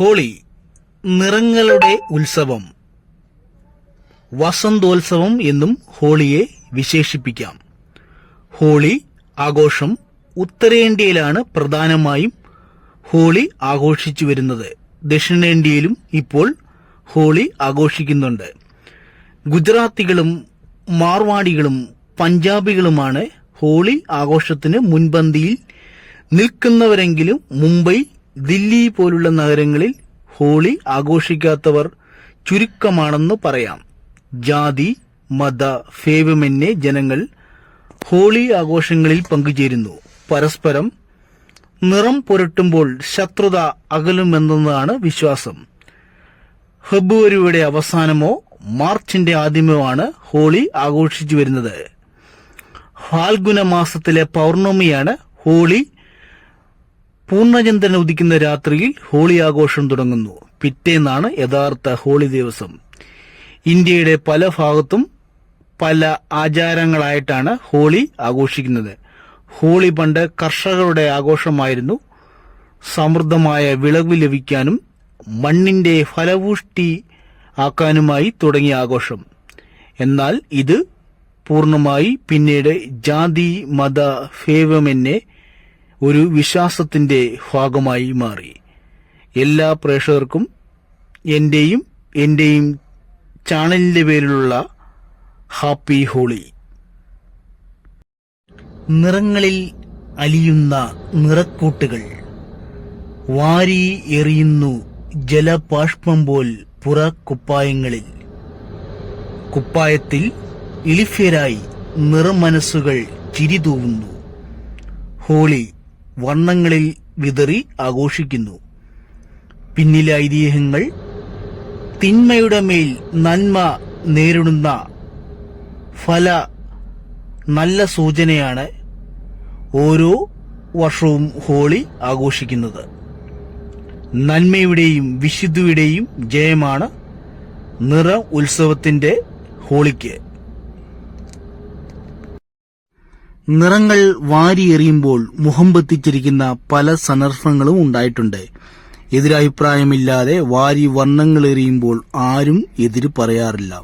Holy നിറങ്ങളുടെ ഉത്സവം. വസന്തോത്സവം എന്നും ഹോളിയെ വിശേഷിപ്പിക്കാം. ഹോളി ആഘോഷം ഉത്തരേന്ത്യയിലാണ് പ്രധാനമായും ഹോളി ആഘോഷിച്ചു വരുന്നത്. ദക്ഷിണേന്ത്യയിലും ഇപ്പോൾ ഹോളി ആഘോഷിക്കുന്നുണ്ട്. ഗുജറാത്തികളും മാർവാടികളും പഞ്ചാബികളുമാണ് ഹോളി ആഘോഷത്തിന് മുൻപന്തിയിൽ നിൽക്കുന്നവരെങ്കിലും മുംബൈ ദില്ലി പോലുള്ള നഗരങ്ങളിൽ ഹോളി ആഘോഷിക്കാത്തവർ ചുരുക്കമാണെന്ന് പറയാം. ജാതി മത ഭേദമന്യേ ജനങ്ങൾ ഹോളി ആഘോഷങ്ങളിൽ പങ്കുചേരുന്നു. പരസ്പരം നിറം പുരട്ടുമ്പോൾ ശത്രുത അകലുമെന്നതാണ് വിശ്വാസം. ഫെബ്രുവരിയുടെ അവസാനമോ മാർച്ചിന്റെ ആദ്യമോ ആണ് ഹോളി ആഘോഷിച്ചു വരുന്നത്. ഫാൽഗുന മാസത്തിലെ പൗർണമിയാണ് ഹോളി പൂർണചന്ദ്രൻ ഉദിക്കുന്ന രാത്രിയിൽ ഹോളി ആഘോഷം തുടങ്ങുന്നു. പിറ്റേന്നാണ് യഥാർത്ഥ ഹോളി ദിവസം. ഇന്ത്യയുടെ പല ഭാഗത്തും പല ആചാരങ്ങളായിട്ടാണ് ഹോളി ആഘോഷിക്കുന്നത്. ഹോളി പണ്ട് കർഷകരുടെ ആഘോഷമായിരുന്നു. സമൃദ്ധമായ വിളവ് ലഭിക്കാനും മണ്ണിന്റെ ഫലപുഷ്ടി ആക്കാനുമായി തുടങ്ങിയ ആഘോഷം. എന്നാൽ ഇത് പൂർണമായി പിന്നീട് ജാതി മത ഭേദമന്യേ ഒരു വിശ്വാസത്തിന്റെ ഭാഗമായി മാറി. എല്ലാ പ്രേക്ഷകർക്കും എന്റെയും എന്റെയും ചാനലിന്റെ പേരിലുള്ള ഹാപ്പി ഹോളി. നിറങ്ങളിൽ അലിയുന്ന നിറക്കൂട്ടുകൾ. വാരി എറിയുന്നു ജലപാഷ്പം പോൽ പുറക്കുപ്പായങ്ങളിൽ കുപ്പായത്തിൽ ഇളിഫ്യരായി നിറമനസ്സുകൾ ചിരിതൂവുന്നു. ഹോളി വർണങ്ങളിൽ വിതറി ആഘോഷിക്കുന്നു. പിന്നിലെ ഐതിഹ്യങ്ങൾ തിന്മയുടെ മേൽ നന്മ നേരിടുന്ന ഫല നല്ല സൂചനയാണ് ഓരോ വർഷവും ഹോളി ആഘോഷിക്കുന്നത്. നന്മയുടെയും വിശുദ്ധിയുടെയും ജയമാണ് നിറ ഉത്സവത്തിന്റെ ഹോളിക്ക്. നിറങ്ങൾ വാരിയെറിയുമ്പോൾ മുഖം ബത്തിച്ചിരിക്കുന്ന പല സന്ദർഭങ്ങളും ഉണ്ടായിട്ടുണ്ട്. എതിരഭിപ്രായമില്ലാതെ വാരി വർണങ്ങൾ എറിയുമ്പോൾ ആരും എതിര് പറയാറില്ല.